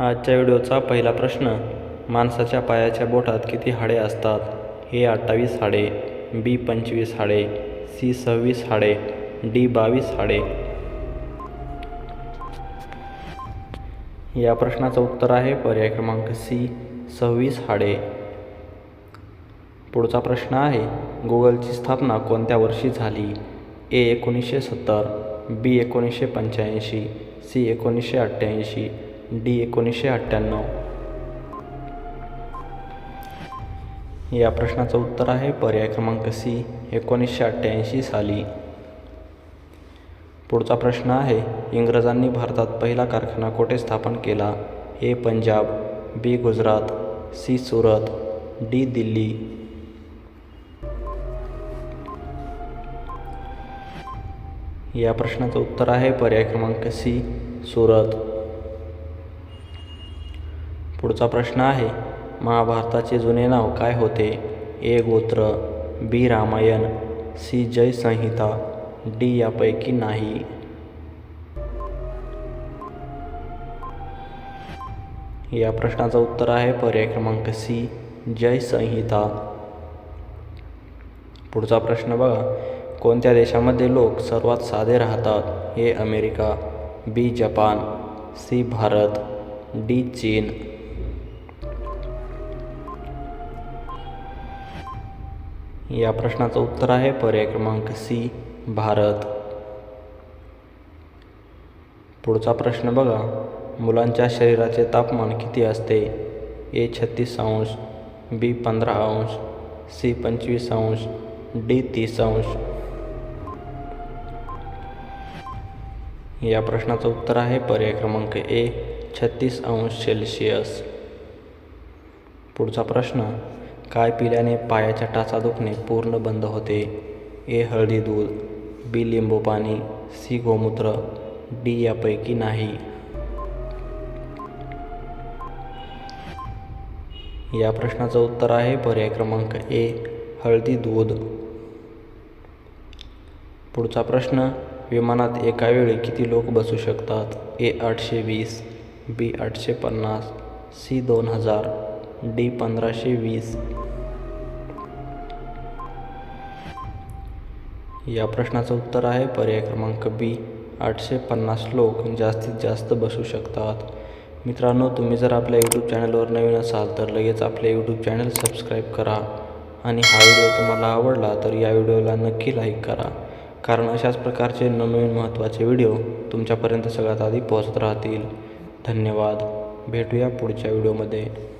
आजच्या व्हिडिओचा पहिला प्रश्न माणसाच्या पायाच्या बोटात किती हाडे असतात? ए अठ्ठावीस हाडे बी पंचवीस हाडे सी सव्वीस हाडे डी बावीस हाडे. या प्रश्नाचं उत्तर आहे पर्याय क्रमांक सी सव्वीस हाडे. पुढचा प्रश्न आहे गुगलची स्थापना कोणत्या वर्षी झाली? ए एकोणीसशे सत्तर बी एकोणीसशे पंच्याऐंशी सी एकोणीसशे अठ्ठ्याऐंशी डी एकोणीसशे अठ्ठ्याण्णव. या प्रश्नाचं उत्तर आहे पर्याय क्रमांक सी एकोणीसशे अठ्ठ्याऐंशी साली. पुढचा प्रश्न आहे इंग्रजांनी भारतात पहिला कारखाना कोठे स्थापन केला? A Punjab B Gujarat C Surat D Delhi. या प्रश्नाचं उत्तर आहे पर्याय क्रमांक सी सुरत. पुढचा प्रश्न आहे महाभारताचे जुने नाव काय होते? ए. गोत्र बी. रामायण सी. जय संहिता डी. यापैकी नाही. या प्रश्नाचं उत्तर आहे पर्याय क्रमांक सी जय संहिता पुढचा प्रश्न बघा. कोणत्या देशामध्ये लोक सर्वात साधे राहतात? A. America B. Japan C. Bharat D. चीन. या प्रश्नाचं उत्तर आहे. पर्याय क्रमांक सी भारत. पुढचा प्रश्न बघा. मुलांच्या शरीराचे तापमान किती असते? ए छत्तीस अंश बी पंधरा अंश सी पंचवीस अंश डी तीस अंश. या प्रश्नाचं उत्तर आहे. पर्याय क्रमांक ए छत्तीस अंश सेल्सिअस. पुढचा प्रश्न काय पिल्याने पायाच्या टाचा दुखणे पूर्ण बंद होते. ए हळदी दूध बी लिंबू पाणी सी गोमूत्र डी यापैकी नाही. या प्रश्नाचं उत्तर आहे पर्याय क्रमांक ए हळदी दूध. पुढचा प्रश्न विमानात एका वेळी किती लोक बसू शकतात? ए आठशे वीस बी आठशे पन्नास सी दोन हजार. डी पंधराशे वीस. या प्रश्नाचं उत्तर आहे पर्याय क्रमांक बी. आठशे पन्नास लोक जास्तीत जास्त बसू शकतात. मित्रांनो तुम्ही जर आपल्या यूट्यूब चॅनलवर नवीन असाल तर लगेच आपले यूट्यूब चॅनल सबस्क्राईब करा. आणि हा व्हिडिओ तुम्हाला आवडला तर या व्हिडिओला नक्की लाईक करा. कारण अशाच प्रकारचे नवनवीन महत्त्वाचे व्हिडिओ तुमच्यापर्यंत सगळ्यात आधी पोहोचत राहतील. धन्यवाद. भेटूया पुढच्या व्हिडिओमध्ये.